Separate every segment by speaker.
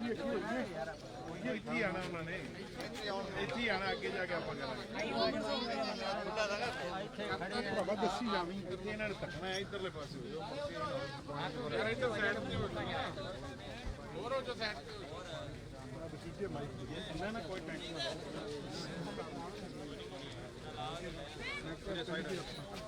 Speaker 1: ਇੱਥੇ ਹੀ ਆਣਾ ਉਹਨਾਂ ਨੇ ਇੱਥੇ ਹੀ ਆਣਾ ਅੱਗੇ ਜਾ ਕੇ ਆਪਾਂ ਕਰਾਂਗੇ ਭਰਾਵਾ ਦੱਸੀ ਜਾਵੀਂ ਇੱਥੇ ਇਹਨਾਂ ਨੇ ਤੱਕਣਾ ਹੈ ਇਧਰਲੇ ਪਾਸੇ ਹੋ ਜਾਓ ਯਾਰ ਇੱਧਰ ਸਾਈਡ ਤੇ ਹੋ ਜਾਣਾ ਹੋਰ ਹੋ ਜੋ ਸਾਈਡ ਤੇ ਨਾ ਨਾ ਕੋਈ ਟੈਨਸ਼ਨ ਨਾ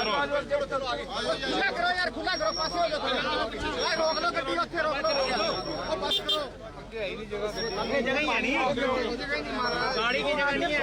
Speaker 2: ਖੁੱਲਾ ਕਰੋ ਯਾਰ ਖੁੱਲਾ ਕਰੋ ਪਾਸੇ ਹੋ ਜਾਓ ਯਾਰ ਰੋਕ ਲਓ ਗੱਡੀ ਉੱਥੇ ਰੋਕ ਲਓ। ਉਹ ਬਸ ਕਰੋ। ਅੱਗੇ ਜਗ੍ਹਾ ਹੀ ਨਹੀਂ ਗਾੜੀ ਦੀ ਜਗ੍ਹਾ ਨਹੀਂ ਹੈ।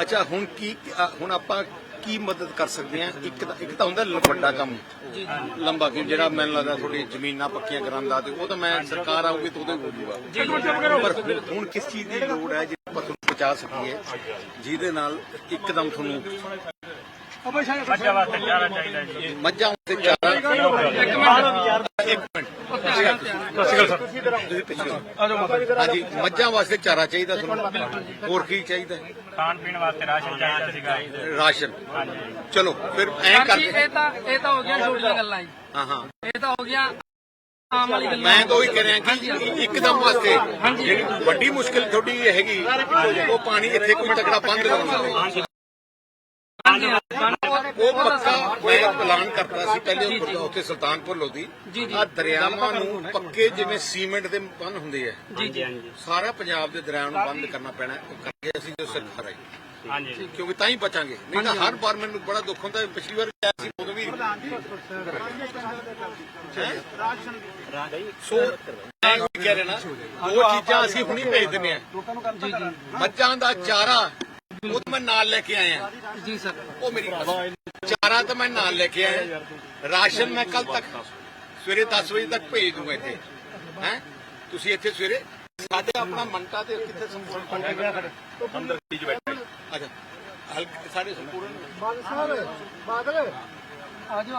Speaker 3: ਅੱਛਾ ਹੁਣ ਕੀ ਅ, ਹੁਣ ਆਪਾਂ ਕੀ ਮਦਦ ਕਰ ਸਕਦੇ ਹਾਂ? ਇੱਕ ਤਾਂ ਇੱਕ ਤਾਂ ਹੁੰਦਾ ਲ- ਵੱਡਾ ਕੰਮ। ਲੰਬਾ ਜਿਹੜਾ ਮੈਨੂੰ ਲੱਗਦਾ ਜ਼ਮੀਨਾਂ ਪੱਕੀਆਂ ਕਰਾਉਣ ਦਾ ਤੇ ਉਹ ਤਾਂ ਮੈਂ ਸਰਕਾਰ ਆਊਗੀ ਤਾਂ ਉਹਦੇ ਹੋ ਜਾਊਗਾ ਪਰ ਹੁਣ- ਹੁਣ ਕਿਸ ਚੀਜ਼ ਦੀ ਲੋੜ ਹੈ ਜਿਹੜੀ ਆਪਾਂ ਤੁਹਾਨੂੰ ਪਹੁੰਚਾ ਸਕੀਏ? ਜਿਹਦੇ ਨਾਲ ਇੱਕਦਮ ਤੁਹਾਨੂੰ
Speaker 4: ਮੱਝਾਂ ਵਾਸਤੇ ਚਾਰਾ ਚਾਹੀਦਾ ਜੀ।
Speaker 3: ਮੱਝਾਂ ਤੇ ਚਾਰਾ ਇੱਕ ਮਿੰਟ। ਹਾਂਜੀ ਮੱਝਾਂ ਵਾਸਤੇ ਚਾਰਾ ਚਾਹੀਦਾ ਤੁਹਾਨੂੰ? ਹੋਰ ਕੀ ਚਾਹੀਦਾ?
Speaker 4: ਖਾਣ ਪੀਣ ਵਾਸਤੇ ਰਾਸ਼ਨ ਚਾਹੀਦਾ ਸੀਗਾ।
Speaker 3: ਰਾਸ਼ਨ।
Speaker 4: ਹਾਂਜੀ।
Speaker 3: ਚਲੋ ਫਿਰ ਐਂ ਕਰਦੇ
Speaker 5: ਇਹ ਤਾਂ ਇਹ ਤਾਂ ਹੋ ਗਿਆ ਛੋਟੀਆਂ ਗੱਲਾਂ ਜੀ।
Speaker 3: ਹਾਂ ਹਾਂ।
Speaker 5: ਇਹ ਤਾਂ ਹੋ ਗਿਆ ਆਮ ਵਾਲੀ ਗੱਲਾਂ।
Speaker 3: ਮੈਂ ਤਾਂ ਉਹੀ ਕਹਿ ਰਿਹਾ ਕਿ ਇੱਕਦਮ ਵਾਸਤੇ ਜਿਹੜੀ ਵੱਡੀ ਮੁਸ਼ਕਿਲ ਤੁਹਾਡੀ ਹੈਗੀ ਉਹ ਪਾਣੀ ਇੱਥੇ ਕੋਈ ਤਕੜਾ ਬੰਦ ਕਰਾਉਣਾ
Speaker 5: ਹਾਂਜੀ।
Speaker 3: ਉਹ ਪੱਕਾ ਮੈਂ ਐਲਾਨ ਕਰਤਾ ਸੀ ਪਹਿਲੇ ਉੱਪਰ ਉੱਥੇ ਸੁਲਤਾਨਪੁਰ ਲੋਧੀ। ਆ ਦਰਿਆਵਾਂ ਨੂੰ ਪੱਕੇ ਜਿਵੇਂ ਸੀਮੈਂਟ ਦੇ ਬੰਨ ਹੁੰਦੇ ਆ।
Speaker 5: ਜੀ ਜੀ।
Speaker 3: ਸਾਰਾ ਪੰਜਾਬ ਦੇ ਦਰਿਆਵਾਂ ਨੂੰ ਬੰਦ ਕਰਨਾ ਪੈਣਾ ਉਹ ਕਰਕੇ ਅਸੀਂ ਜੋ ਸਰਕਾਰ ਆਈ
Speaker 4: ਹਾਂਜੀ
Speaker 3: ਕਿਉਂਕਿ ਤਾਂ ਹੀ ਬਚਾਂਗੇ। ਨਹੀਂ ਤਾਂ ਹਰ ਵਾਰ ਮੈਨੂੰ ਬੜਾ ਦੁੱਖ ਹੁੰਦਾ ਪਿਛਲੀ ਵਾਰ ਕਿਹਾ ਸੀ ਉਦੋਂ ਵੀ। ਸੋ ਮੈਂ ਉਹੀ ਕਹਿ ਰਿਹਾ ਨਾ ਉਹ ਚੀਜ਼ਾਂ ਅਸੀਂ ਹੁਣੀ ਭੇਜ ਦਿੰਦੇ ਆ
Speaker 5: ਜੀ ਜੀ।
Speaker 3: ਮੱਝਾਂ ਦਾ ਚਾਰਾ ਉਹ ਤਾਂ ਮੈਂ ਨਾਲ ਲੈ ਕੇ ਆਇਆ।
Speaker 5: ਜੀ ਸਰ।
Speaker 3: ਉਹ ਮੇਰੀ। ਚਾਰਾ ਤਾਂ ਮੈਂ ਨਾਲ ਲੈ ਕੇ ਆਇਆ। ਰਾਸ਼ਨ ਮੈਂ ਕੱਲ ਤੱਕ ਸਵੇਰੇ 10 ਵਜੇ ਤੱਕ ਭੇਜ ਦੂੰਗਾ ਇੱਥੇ। ਹੈ? ਤੁਸੀਂ ਇੱਥੇ ਸਵੇਰੇ ਸਾਡੇ ਆਪਣਾ ਮੰਟਾ ਤੇ ਕਿੱਥੇ ਸੰਪਰਕ ਅੰਦਰ ਖੀਜ ਬੈਠੇ। ਅੱਛਾ। ਹਲਕੇ ਸਾਡੇ ਸੰਪੂਰਨ
Speaker 2: ਬਾਦਲ
Speaker 5: ਆਜੋ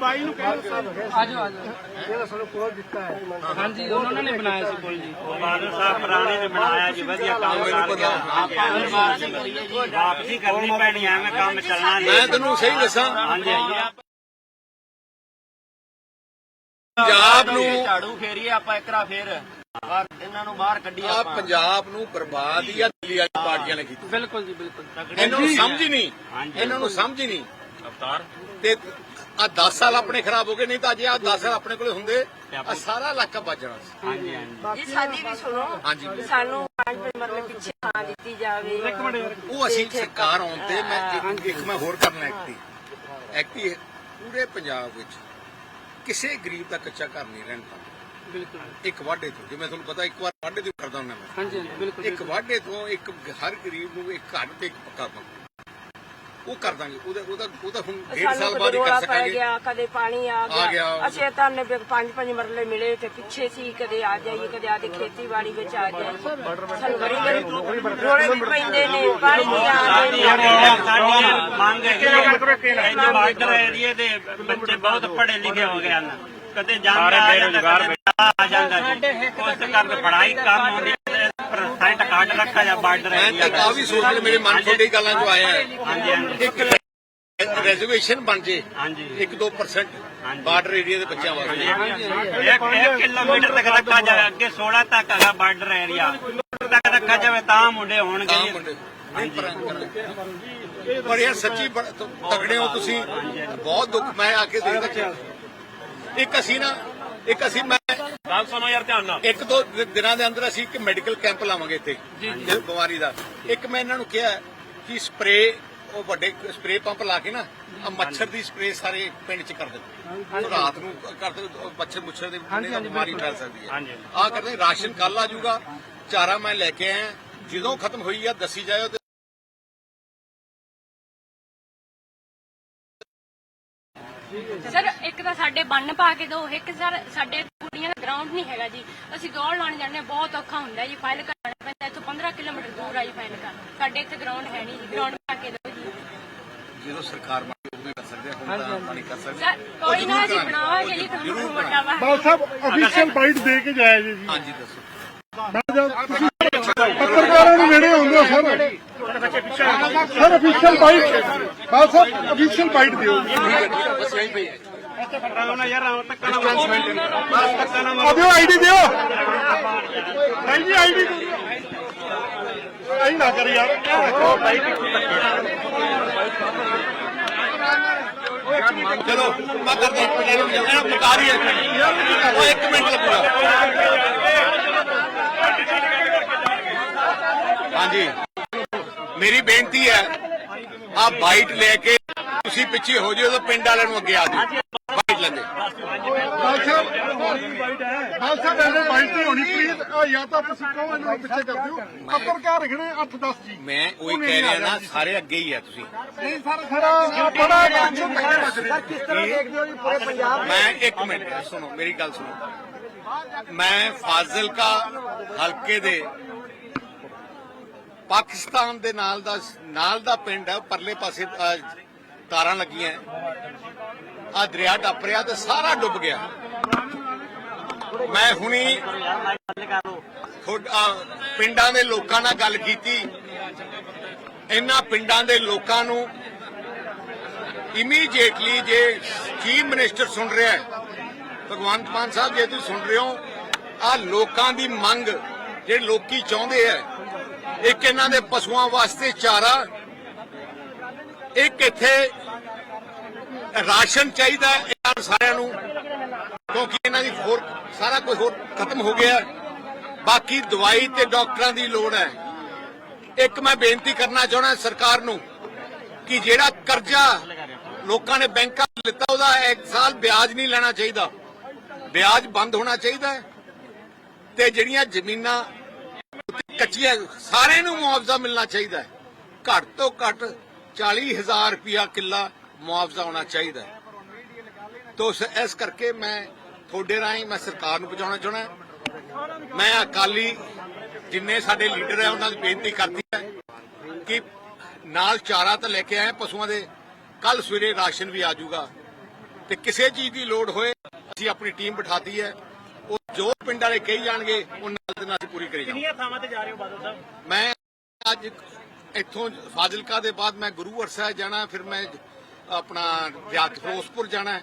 Speaker 2: ਬਾਈ ਨੂੰ ਕਹਿ ਸਾਹਿਬ
Speaker 5: ਆਜੋ ਆਜੋ।
Speaker 2: ਜਿਹੜਾ ਸਾਨੂੰ ਕੋਲ ਦਿੱਤਾ ਹੈ।
Speaker 5: ਹਾਂਜੀ ਉਹਨਾਂ ਨੇ ਬਣਾਇਆ ਸੀ ਪੁਲ ਜੀ।
Speaker 4: ਬਾਦਲ ਸਾਹਿਬ ਪੁਰਾਣੇ ਨੇ ਬਣਾਇਆ ਜੀ ਵਧੀਆ ਕੰਮ ਕਰ ਗਿਆ ਵਾਪਸੀ ਕਰਨੀ ਪੈਣੀ ਐਵੇਂ ਕੰਮ ਚੱਲਣਾ ਨਹੀਂ।
Speaker 3: ਮੈਂ ਤੈਨੂੰ ਸਹੀ ਦੱਸਾਂ।
Speaker 4: ਹਾਂਜੀ
Speaker 3: ਪੰਜਾਬ ਨੂੰ
Speaker 6: ਝਾੜੂ ਫੇਰੀਏ ਆਪਾਂ ਇਕਰਾ ਫੇਰ ਬਾਹਰ ਇਹਨਾਂ ਨੂੰ ਬਾਹਰ ਕੱਢੀਏ
Speaker 3: ਆ
Speaker 6: ਆਪਾਂ।
Speaker 3: ਪੰਜਾਬ ਨੂੰ ਬਰਬਾਦ ਹੀ ਆ ਦਿੱਲੀ ਵਾਲੀ ਪਾਰਟੀਆਂ ਨੇ ਕੀਤੀ।
Speaker 5: ਬਿਲਕੁਲ ਜੀ ਬਿਲਕੁਲ।
Speaker 3: ਇਹਨਾਂ ਨੂੰ ਸਮਝ ਹੀ ਨਹੀਂ। ਇਹਨਾਂ ਨੂੰ ਸਮਝ ਹੀ ਨਹੀਂ
Speaker 4: ਅਵਤਾਰ।
Speaker 3: ਤੇ ਆ 10 ਸਾਲ ਆਪਣੇ ਖਰਾਬ ਹੋ ਗਏ ਨਹੀਂ ਤਾਂ ਜੇ ਆ 10 ਸਾਲ ਆਪਣੇ ਕੋਲੇ ਹੁੰਦੇ ਆ ਸਾਰਾ ਇਲਾਕਾ ਬਚ ਜਾਣਾ ਸੀ।
Speaker 4: ਹਾਂਜੀ ਹਾਂਜੀ।
Speaker 7: ਜੀ ਸਾਡੀ ਵੀ ਸੁਣੋ
Speaker 3: ਹਾਂਜੀ
Speaker 7: ਸਾਨੂੰ ਪੰਜ ਮਰਲੇ ਪਿੱਛੇ ਥਾਂ ਦਿੱਤੀ ਜਾਵੇ।
Speaker 3: ਉਹ ਅਸੀਂ ਸਰਕਾਰ ਆਉਣ ਤੇ ਮੈਂ ਇੱਕ- ਮੈਂ ਹੋਰ ਕਰਨਾ ਇੱਕ ਐਕਟੀ ਪੂਰੇ ਪੰਜਾਬ ਵਿੱਚ ਕਿਸੇ ਗਰੀਬ ਦਾ ਕੱਚਾ ਘਰ ਨਹੀਂ ਰਹਿਣ ਪਾਉਂਦਾ।
Speaker 5: ਬਿਲਕੁਲ।
Speaker 3: ਇੱਕ ਵਾਢੇ ਤੋਂ ਜਿਵੇਂ ਤੁਹਾਨੂੰ ਪਤਾ ਇੱਕ ਵਾਰ ਵਾਢੇ ਤੋਂ ਕਰਦਾ ਹੁੰਦਾ ਮੈਂ।
Speaker 5: ਹਾਂਜੀ ਹਾਂਜੀ ਬਿਲਕੁਲ
Speaker 3: ਇੱਕ ਵਾਢੇ ਤੋਂ ਇੱਕ ਹਰ ਗਰੀਬ ਨੂੰ ਇੱਕ ਘਰ ਤੇ ਇੱਕ ਪੱਕਾ ਮਕਾਨ ਉਹ ਕਰ ਦਾਂਗੇ। ਉਹਦਾ ਉਹਦਾ ਉਹਦਾ ਹੁਣ ਡੇਢ
Speaker 7: ਸਾਨੂੰ
Speaker 3: ਸਾਲ
Speaker 7: ਕਦੇ
Speaker 3: ਬਾਅਦ ਹੀ ਕਰ
Speaker 7: ਪੈ
Speaker 3: ਸਕਾਂਗੇ
Speaker 7: ਗਿਆ ਕਦੇ ਪਾਣੀ ਆ
Speaker 3: ਆ ਗਿਆ।
Speaker 7: ਅਸੀਂ ਤਾਂ ਨੇ ਵੀ ਪੰਜ ਪੰਜ ਮਰਲੇ ਮਿਲੇ ਤੇ ਪਿੱਛੇ ਸੀ ਕਦੇ ਆ ਜਾਈਏ ਕਦੇ ਆਦੇ ਖੇਤੀਬਾੜੀ ਵਿੱਚ ਆ ਜਾਈਏ। ਸਾਨੂੰ ਬੜੀ ਬੜੀ ਰੋਲੇ ਵੀ ਪੈਂਦੇ ਨੇ ਪਾਣੀ ਨਹੀਂ ਆਉਂਦੇ
Speaker 4: ਸਾਡੀ ਮੰਗ ਹੈ ਕਿ ਬਾਰਡਰ ਏਰੀਏ ਦੇ ਬੱਚੇ ਬਹੁਤ ਪੜ੍ਹੇ ਲਿਖੇ ਹੋ ਗਏ ਹਨ। ਕਦੇ ਜਾਂਦਾ ਆ ਜਾਂਦਾ ਕਦੇ ਆ ਜਾਂਦਾ ਜੀ। ਉਸ ਕਰਕੇ ਪੜ੍ਹਾਈ ਕੰਮ ਹੁੰਦੀ ਹੈ ਪਰਸੈਂਟ ਕੱਟ ਰੱਖਾ ਜਾ ਬਾਰਡਰ
Speaker 3: ਮੈਂ ਤਾਂ ਕਾਫੀ ਸੋਚ ਕੇ ਮੇਰੇ ਮਨ ਤੁਹਾਡੀ ਗੱਲਾਂ ਚੋਂ ਆਇਆ। ਹੈ
Speaker 4: ਹਾਂਜੀ ਹਾਂਜੀ।
Speaker 3: ਇੱਕ ਰੈਜ਼ਰਵੇਸ਼ਨ ਬਣ ਜੇ
Speaker 4: ਹਾਂਜੀ।
Speaker 3: 1-2%
Speaker 4: ਹਾਂਜੀ।
Speaker 3: ਬਾਰਡਰ ਏਰੀਆ ਦੇ ਬੱਚਿਆਂ ਵਾਸਤੇ।
Speaker 4: ਇੱਕ ਇੱਕ ਕਿਲੋਮੀਟਰ ਤੱਕ ਰੱਖਾ ਜਾਵੇ ਅੱਗੇ 16 ਤੱਕ ਹੈਗਾ ਬਾਰਡਰ ਏਰੀਆ ਤੱਕ ਰੱਖਾ ਜਾਵੇ ਤਾਂ ਮੁੰਡੇ
Speaker 3: ਤਾਂ ਨਹੀਂ ਪਰ। ਪਰ ਯਾਰ ਸੱਚੀ ਬੜਾ ਤੁ- ਤਗੜੇ ਹੋ ਤੁਸੀਂ। ਬਹੁਤ ਦੁੱਖ ਮੈਂ ਆ ਕੇ ਦੇਖਦਾ ਇੱਕ ਅਸੀਂ ਨਾ ਇੱਕ ਅਸੀਂ ਮੈਂ
Speaker 4: ਗੱਲ ਸੁਣੋ ਯਾਰ ਧਿਆਨ ਨਾਲ।
Speaker 3: ਇੱਕ ਦੋ ਦਿਨਾਂ ਦੇ ਅੰਦਰ ਅਸੀਂ ਇੱਕ ਮੈਡੀਕਲ ਕੈਂਪ ਲਾਵਾਂਗੇ ਇੱਥੇ ਇਸ ਬਿਮਾਰੀ ਦਾ। ਇੱਕ ਮੈਂ ਇਹਨਾਂ ਨੂੰ ਕਿਹਾ ਕਿ ਸਪਰੇ ਉਹ ਵੱਡੇ ਸਪਰੇ ਪੰਪ ਲਾ ਕੇ ਨਾ ਆ ਮੱਛਰ ਦੀ ਸਪਰੇ ਸਾਰੇ ਪਿੰਡ 'ਚ ਕਰ ਦਿੰਦੇ ਰਾਤ ਨੂੰ ਕਰ ਦੇ ਮੱਛਰ ਮੁੱਛਰ ਦੇ ਬਿਮਾਰੀ ਫੈਲ ਸਕਦੀ ਹੈ। ਆ ਕਰਦੇ ਰਾਸ਼ਨ ਕੱਲ ਆ ਜਾਊਗਾ ਚਾਰਾ ਮੈਂ ਲੈ ਕੇ ਆਇਆ। ਜਦੋਂ ਖਤਮ ਹੋਈ ਆ ਦੱਸੀ ਜਾਇਓ
Speaker 8: ਸਰ ਸਾਡੇ ਬੰਨ ਪਾ ਕੇ ਦਿਓ ਇੱਕ ਸਰ ਸਾਡੇ ਕੁੜੀਆਂ ਦਾ ਗਰਾਊਂਡ ਨਹੀਂ ਹੈਗਾ ਜੀ। ਅਸੀਂ ਦੌੜ ਲਾਣ ਜਾਂਦੇ ਹਾਂ, ਬਹੁਤ ਔਖਾ ਹੁੰਦਾ ਜੀ ਫਾਈਲ ਕਰਨਾ ਪੈਂਦਾ ਇੱਥੋਂ 15 ਕਿਲੋਮੀਟਰ ਦੂਰ ਆ ਜੀ ਫਾਈਲ ਕਰ ਸਾਡੇ ਇੱਥੇ ਗਰਾਊਂਡ ਹੈ ਨਹੀਂ ਜੀ ਗਰਾਊਂਡ ਪਾ ਕੇ ਦਿਓ ਜੀ।
Speaker 3: ਜਦੋਂ ਸਰਕਾਰ ਹੀ ਕਰ ਸਕਦੇ ਆ ਹੁਣ ਤਾਂ ਨਹੀਂ ਕਰ ਸਕਦੇ।
Speaker 8: ਸਰ ਕੋਈ ਨਾ ਅਸੀਂ ਬਣਾਵਾਂਗੇ ਜੀ ਤੁਹਾਨੂੰ
Speaker 3: ਜ਼ਰੂਰ
Speaker 8: ਵੱਡਾ ਵਾ
Speaker 1: ਬਾਲ ਸਾਹਿਬ ਅਫੀਸ਼ੀਅਲ ਬਾਈਟ ਦੇ ਕੇ ਜਾਇਆ ਜੀ। ਜੀ
Speaker 3: ਹਾਂਜੀ ਦੱਸੋ।
Speaker 1: ਪੱਤਰਕਾਰਾਂ ਨੂੰ ਨੇੜੇ ਆਉਂਦੇ ਸਰ। ਸਰ ਅਫੀਸ਼ੀਅਲ ਬਾਈਟ ਬਾਲ ਸਾਹਿਬ ਅਫੀਸ਼ੀਅਲ ਬਾਈਟ ਦਿਓ।
Speaker 3: ਬਸ ਯਹੀਂ ਪਈ ਹੈ।
Speaker 1: ਆ ਦਿਓ ਆਈਡੀ ਦਿਓ। ਭਾਈ ਜੀ ਆਈਡੀ ਆਈ ਨਾ ਕਰ ਯਾਰ।
Speaker 3: ਚਲੋ, ਮੈਂ ਕਰਦਾ ਇੱਕ ਮਿੰਟ, ਇਹਨੂੰ ਇਹਨਾਂ ਨੂੰ ਬਤਾ ਰਹੀ ਹੈ ਉਹ ਇੱਕ ਮਿੰਟ ਲੱਗੂਗਾ। ਹਾਂਜੀ। ਮੇਰੀ ਬੇਨਤੀ ਹੈ ਆ ਬਾਈਟ ਲੈ ਕੇ ਤੁਸੀਂ ਪਿੱਛੇ ਹੋ ਜਿਓ ਤਾਂ ਪਿੰਡ ਵਾਲਿਆਂ ਨੂੰ ਅੱਗੇ ਆ ਜਾਓ। ਬਾਈਟ ਲੈਂਦੇ।
Speaker 1: ਬਾਲ ਸਾਹਿਬ ਬਾਲ ਸਾਹਿਬ ਇਹਨੇ ਬਾਈਟ ਨਹੀਂ ਹੋਣੀ ਪਲੀਜ਼ ਆ ਜਾਂ ਤਾਂ ਤੁਸੀਂ ਕਹੋ ਇਹਨਾਂ ਪਿੱਛੇ ਕਰ ਦਿਓ। ਪੱਤਰਕਾਰ ਰੱਖਣੇ 8 10 ਜੀ।
Speaker 3: ਮੈਂ ਉਹੀ ਕਹਿ ਰਿਹਾ ਨਾ ਸਾਰੇ ਅੱਗੇ ਹੀ ਆ ਤੁਸੀਂ।
Speaker 1: ਨਹੀਂ ਸਰ ਸਰ ਬੜਾ ਟੈਨਸ਼ਨ ਪੈਂਦਾ ਰਿਹਾ
Speaker 2: ਕਿਸ ਤਰ੍ਹਾਂ ਦੇਖਦੇ ਹੋ ਜੀ ਪੂਰੇ ਪੰਜਾਬ
Speaker 3: ਮੈਂ ਇੱਕ ਮਿੰਟ ਸੁਣੋ ਮੇਰੀ ਗੱਲ ਸੁਣੋ। ਮੈਂ ਫਾਜ਼ਿਲਕਾ ਹਲਕੇ ਦੇ ਪਾਕਿਸਤਾਨ ਦੇ ਨਾਲ ਦਾ ਨਾਲ ਦਾ ਪਿੰਡ ਹੈ ਪਰਲੇ ਪਾਸੇ ਤਾਰਾਂ ਲੱਗੀਆਂ ਆ ਦਰਿਆ ਟੱਪ ਰਿਹਾ ਤੇ ਸਾਰਾ ਡੁੱਬ ਗਿਆ। ਮੈਂ ਹੁਣੀ ਪਿੰਡਾਂ ਦੇ ਲੋਕਾਂ ਨਾਲ ਗੱਲ ਕੀਤੀ। ਇਹਨਾਂ ਪਿੰਡਾਂ ਦੇ ਲੋਕਾਂ ਨੂੰ ਇਮੀਡੀਏਟਲੀ ਜੇ ਚੀਫ ਮਿਨਿਸਟਰ ਸੁਣ ਰਿਹਾ ਹੈ, ਭਗਵੰਤ ਮਾਨ ਸਾਹਿਬ ਜੇ ਤੁਸੀਂ ਸੁਣ ਰਹੇ ਹੋ, ਆ ਲੋਕਾਂ ਦੀ ਮੰਗ ਜਿਹੜੇ ਲੋਕੀ ਚਾਹੁੰਦੇ ਆ ਇੱਕ ਇਹਨਾਂ ਦੇ ਪਸ਼ੂਆਂ ਵਾਸਤੇ ਚਾਰਾ, ਇੱਕ ਇੱਥੇ ਰਾਸ਼ਨ ਚਾਹੀਦਾ ਇਹਨਾਂ ਸਾਰਿਆਂ ਨੂੰ, ਕਿਉਂਕਿ ਇਹਨਾਂ ਦੀ ਹੋਰ, ਸਾਰਾ ਕੁਝ ਹੋਰ ਖਤਮ ਹੋ ਗਿਆ ਬਾਕੀ ਦਵਾਈ ਤੇ ਡਾਕਟਰਾਂ ਦੀ ਲੋੜ ਹੈ। ਇੱਕ ਮੈਂ ਬੇਨਤੀ ਕਰਨਾ ਚਾਹੁੰਦਾ ਸਰਕਾਰ ਨੂੰ ਕਿ ਜਿਹੜਾ ਕਰਜ਼ਾ ਲੋਕਾਂ ਨੇ ਬੈਂਕਾਂ ਤੋਂ ਲਿੱਤਾ ਉਹਦਾ ਇੱਕ ਸਾਲ ਵਿਆਜ ਨਹੀਂ ਲੈਣਾ ਚਾਹੀਦਾ। ਵਿਆਜ ਬੰਦ ਹੋਣਾ ਚਾਹੀਦਾ ਤੇ ਜਿਹੜੀਆਂ ਜ਼ਮੀਨਾਂ ਕੱਚੀਆਂ, ਸਾਰਿਆਂ ਨੂੰ ਮੁਆਵਜ਼ਾ ਮਿਲਣਾ ਚਾਹੀਦਾ ਘੱਟ ਤੋਂ ਘੱਟ 40000 ਰੁਪਇਆ ਕਿੱਲਾ ਮੁਆਵਜ਼ਾ ਹੋਣਾ ਚਾਹੀਦਾ ਹੈ। ਤੋ ਇਸ- ਕਰਕੇ ਮੈਂ ਤੁਹਾਡੇ ਰਾਹੀਂ ਮੈਂ ਸਰਕਾਰ ਨੂੰ ਪਹੁੰਚਾਉਣਾ ਚਾਹੁੰਦਾ ਮੈਂ ਅਕਾਲੀ ਜਿੰਨੇ ਸਾਡੇ ਲੀਡਰ ਹੈ ਉਹਨਾਂ ਨੂੰ ਬੇਨਤੀ ਕਰਦੀ ਹੈ ਕਿ ਨਾਲ ਚਾਰਾ ਤਾਂ ਲੈ ਕੇ ਆਏ ਪਸ਼ੂਆਂ ਦੇ। ਕੱਲ ਸਵੇਰੇ ਰਾਸ਼ਨ ਵੀ ਆ ਜਾਊਗਾ। ਤੇ ਕਿਸੇ ਚੀਜ਼ ਦੀ ਲੋੜ ਹੋਏ ਅਸੀਂ ਆਪਣੀ ਟੀਮ ਬਿਠਾਤੀ ਹੈ। ਉਹ ਜੋ ਪਿੰਡ ਵਾਲੇ ਕਹੀ ਜਾਣਗੇ ਉਹਨਾਂ ਦੇ ਨਾਲ ਅਸੀਂ ਪੂਰੀ ਕਰੀ ਜਾਵਾਂਗੇ।
Speaker 4: ਕਿੰਨੀਆਂ ਥਾਵਾਂ ਤੇ ਜਾ ਰਹੇ ਹੋ ਬਾਦਲ ਸਾਹਿਬ?
Speaker 3: ਮੈਂ ਅੱਜ ਇੱਥੋਂ ਫਾਜ਼ਿਲਕਾ ਦੇ ਬਾਅਦ ਮੈਂ ਗੁਰੂ ਸਾਹਿਬ ਜਾਣਾ ਫਿਰ ਮੈਂ ਆਪਣਾ ਰਿਆਤ ਫਿਰੋਜ਼ਪੁਰ ਜਾਣਾ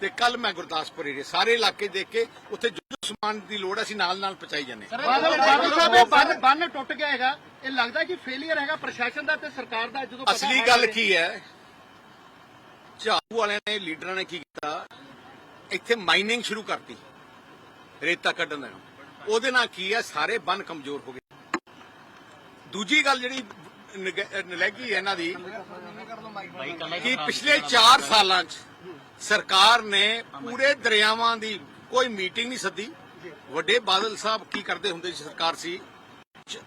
Speaker 3: ਤੇ ਕੱਲ ਮੈਂ ਗੁਰਦਾਸਪੁਰ ਏਰੀਆ ਸਾਰੇ ਇਲਾਕੇ ਦੇਖ ਕੇ ਉੱਥੇ ਜੋ ਜੋ ਸਮਾਨ ਦੀ ਲੋੜ ਹੈ ਅਸੀਂ ਨਾਲ ਨਾਲ ਪਹੁੰਚਾਈ ਜਾਂਦੇ ਹਾਂ।
Speaker 1: ਬਾਦਲ ਬਾਦਲ ਸਾਹਿਬ ਇਹ ਬੰਨ ਬੰਨ ਟੁੱਟ ਗਿਆ ਹੈਗਾ। ਇਹ ਲੱਗਦਾ ਕਿ ਫੇਲਿਅਰ ਹੈਗਾ ਪ੍ਰਸ਼ਾਸਨ ਦਾ ਤੇ ਸਰਕਾਰ ਦਾ ਜਦੋਂ ਪਤਾ
Speaker 3: ਅਸਲੀ ਗੱਲ
Speaker 1: ਕਿ-
Speaker 3: ਕੀ ਹੈ ਝਾੜੂ ਵਾਲਿਆਂ ਨੇ ਲੀਡਰਾਂ ਨੇ ਕੀ ਕੀਤਾ? ਇੱਥੇ ਮਾਈਨਿੰਗ ਸ਼ੁਰੂ ਕਰਤੀ ਰੇਤਾ ਕੱਢਣ ਦਾ ਉਹਦੇ ਨਾਲ ਕੀ ਹੈ ਸਾਰੇ ਬੰਨ ਕਮਜ਼ੋਰ ਹੋ ਗਏ। ਦੂਜੀ ਗੱਲ ਜਿਹੜੀ ਨਲਾਇਕੀ ਹੈ ਇਹਨਾਂ ਦੀ ਕਿ ਪਿਛਲੇ 4 ਸਾਲਾਂ 'ਚ ਸਰਕਾਰ ਨੇ ਪੂਰੇ ਦਰਿਆਵਾਂ ਦੀ ਕੋਈ ਮੀਟਿੰਗ ਨਹੀਂ ਸੱਦੀ। ਵੱਡੇ ਬਾਦਲ ਸਾਹਿਬ ਕੀ ਕਰਦੇ ਹੁੰਦੇ ਸੀ ਸਰਕਾਰ ਸੀ?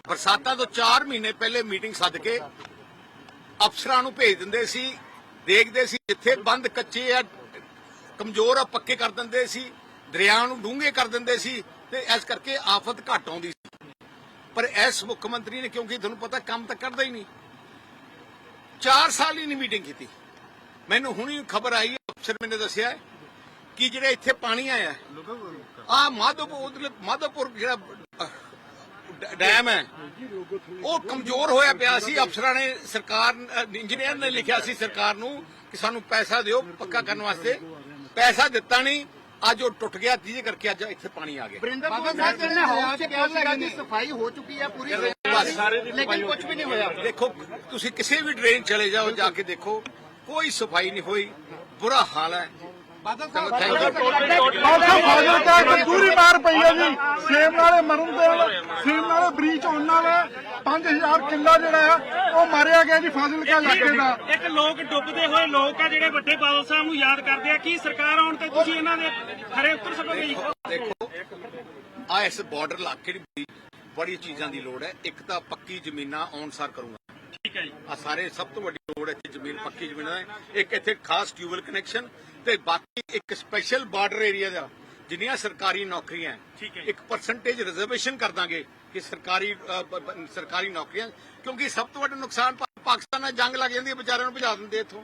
Speaker 3: ਬਰਸਾਤਾਂ ਤੋਂ 4 ਮਹੀਨੇ ਪਹਿਲੇ ਮੀਟਿੰਗ ਸੱਦ ਕੇ ਅਫਸਰਾਂ ਨੂੰ ਭੇਜ ਦਿੰਦੇ ਸੀ ਦੇਖਦੇ ਸੀ ਜਿੱਥੇ ਬੰਦ ਕੱਚੇ ਆ ਕਮਜ਼ੋਰ ਆ ਪੱਕੇ ਕਰ ਦਿੰਦੇ ਸੀ ਦਰਿਆ ਨੂੰ ਡੂੰਘੇ ਕਰ ਦਿੰਦੇ ਸੀ ਤੇ ਇਸ ਕਰਕੇ ਆਫਤ ਘਟ ਆਉਂਦੀ ਪਰ ਇਸ ਮੁੱਖ ਮੰਤਰੀ ਨੇ ਕਿਉਂਕਿ ਤੁਹਾਨੂੰ ਪਤਾ ਕੰਮ ਤਾਂ ਕਰਦਾ ਹੀ ਨਹੀਂ। 4 ਸਾਲ ਹੀ ਨਹੀਂ ਮੀਟਿੰਗ ਕੀਤੀ। ਮੈਨੂੰ ਹੁਣੀ ਖਬਰ ਆਈ, ਅਫਸਰ ਮੈਨੇ ਦੱਸਿਆ ਕਿ ਜਿਹੜਾ ਇੱਥੇ ਪਾਣੀ ਆਇਆ, ਆ ਮਾਧੋਪੁਰ ਮਾਧੋਪੁਰ ਜਿਹੜਾ ਡੈਮ ਹੈ, ਉਹ ਕਮਜ਼ੋਰ ਹੋਇਆ ਪਿਆ ਸੀ। ਅਫਸਰਾਂ ਨੇ ਸਰਕਾਰ, ਇੰਜੀਨੀਅਰ ਨੇ ਲਿਖਿਆ ਸੀ ਸਰਕਾਰ ਨੂੰ ਕਿ ਸਾਨੂੰ ਪੈਸਾ ਦਿਓ ਪੱਕਾ ਕਰਨ ਵਾਸਤੇ। ਪੈਸਾ ਦਿੱਤਾ ਨਹੀਂ। ਅੱਜ ਉਹ ਟੁੱਟ ਗਿਆ ਜਿਹਦੇ ਕਰਕੇ ਅੱਜ ਇੱਥੇ ਪਾਣੀ ਆ ਗਿਆ।
Speaker 2: ਕੁਮਾਰ ਸਾਹਿਬ ਜੀ ਨੇ ਹਾਊਸ 'ਚ ਕਿਹਾ ਸੀਗਾ ਕਿ ਸਫ਼ਾਈ ਹੋ ਚੁੱਕੀ ਹੈ ਪੂਰੀ ਲੇਕਿਨ ਕੁਝ ਵੀ ਨਹੀਂ ਹੋਇਆ।
Speaker 3: ਦੇਖੋ ਤੁਸੀਂ ਕਿਸੇ ਵੀ ਡਰੇਨ ਚਲੇ ਜਾਓ ਜਾ ਕੇ ਦੇਖੋ ਕੋਈ ਸਫ਼ਾਈ ਨਹੀਂ ਹੋਈ। ਬੁਰਾ ਹਾਲ ਹੈ।
Speaker 2: ਬਾਦਲ
Speaker 1: ਫਾਜ਼ਲ ਕਾ ਦੂਰੀ ਮਾਰ ਪਈ ਹੈ ਜੀ। ਸੇਮ ਨਾਲੇ ਮਰਨ ਦੇ ਸੇਮ ਨਾਲੇ ਬ੍ਰੀਚ ਹੋਣ ਨਾਲ 5000 ਕਿੱਲਾ ਜਿਹੜਾ ਹੈ ਉਹ ਮਾਰਿਆ ਗਿਆ ਜੀ ਫਾਜ਼ਲ ਕਾ ਇਲਾਕੇ ਦਾ।
Speaker 4: ਇੱਕ ਲੋਕ ਡੁੱਬਦੇ ਹੋਏ ਲੋਕ ਆ ਜਿਹੜੇ ਵੱਡੇ ਬਾਦਲ ਸਾਹਿਬ ਨੂੰ ਯਾਦ ਕਰਦੇ ਆ। ਕੀ ਸਰਕਾਰ ਆਉਣ ਤੇ ਤੁਸੀਂ ਇਹਨਾਂ ਦੇ ਖਰੇ ਉਤਰ ਸਕੋਗੇ ਜੀ?
Speaker 3: ਦੇਖੋ ਆ ਇਸ ਬਾਰਡਰ ਇਲਾਕੇ ਦੀ ਬੜੀ ਬੜੀ ਚੀਜ਼ਾਂ ਦੀ ਲੋੜ ਹੈ। ਇੱਕ ਤਾਂ ਪੱਕੀ ਜ਼ਮੀਨਾਂ ਆਉਣਸਾਰ ਕਰੂੰਗਾ।
Speaker 4: ਠੀਕ ਹੈ ਜੀ।
Speaker 3: ਆ ਸਾਰੇ ਸਭ ਤੋਂ ਵੱਡੀ ਲੋੜ ਇੱਥੇ ਜ਼ਮੀਨ ਪੱਕੀ ਜ਼ਮੀਨਾਂ ਹੈ। ਇੱਕ ਇੱਥੇ ਖਾਸ ਟਿਊਬਲ ਕਨੈਕਸ਼ਨ ਤੇ ਬਾਕੀ ਇੱਕ ਸਪੈਸ਼ਲ ਬਾਰਡਰ ਏਰੀਆ ਦਾ ਜਿੰਨੀਆਂ ਸਰਕਾਰੀ ਨੌਕਰੀਆਂ
Speaker 4: ਠੀਕ ਹੈ।
Speaker 3: ਇੱਕ ਪਰਸੈਂਟੇਜ ਰਿਜ਼ਰਵੇਸ਼ਨ ਕਰ ਦਾਂਗੇ ਕਿ ਸਰਕਾਰੀ ਸਰਕਾਰੀ ਨੌਕਰੀਆਂ ਕਿਉਂਕਿ ਸਭ ਤੋਂ ਵੱਡਾ ਨੁਕਸਾਨ ਪਾਕਿਸਤਾਨ ਨਾਲ ਜੰਗ ਲੱਗ ਜਾਂਦੀ ਹੈ ਵਿਚਾਰਿਆਂ ਨੂੰ ਭਜਾ ਦਿੰਦੇ ਇੱਥੋਂ।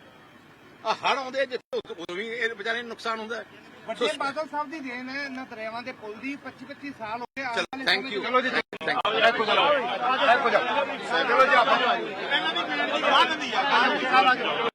Speaker 3: ਆ ਹੜ ਆਉਂਦੇ ਆ ਜਿੱਥੇ ਉਦੋਂ- ਉਦੋਂ ਵੀ ਇਹ ਵਿਚਾਰਿਆਂ ਨੂੰ ਨੁਕਸਾਨ ਹੁੰਦਾ
Speaker 2: ਵੱਡੇ ਬਾਦਲ ਸਾਹਿਬ ਦੀ ਦੇਣ ਹੈ ਇਹਨਾਂ ਦਰਿਆਵਾਂ ਦੇ ਪੁਲ ਦੀ 25 25 ਸਾਲ ਹੋ ਗਏ ਆਉਣ
Speaker 3: ਚਲੋ
Speaker 2: ਵਾਲੇ
Speaker 3: ਥੈਂਕ ਯੂ
Speaker 2: 'ਚ
Speaker 3: ਚਲੋ ਜੀ ਥੈਂਕ ਯੂ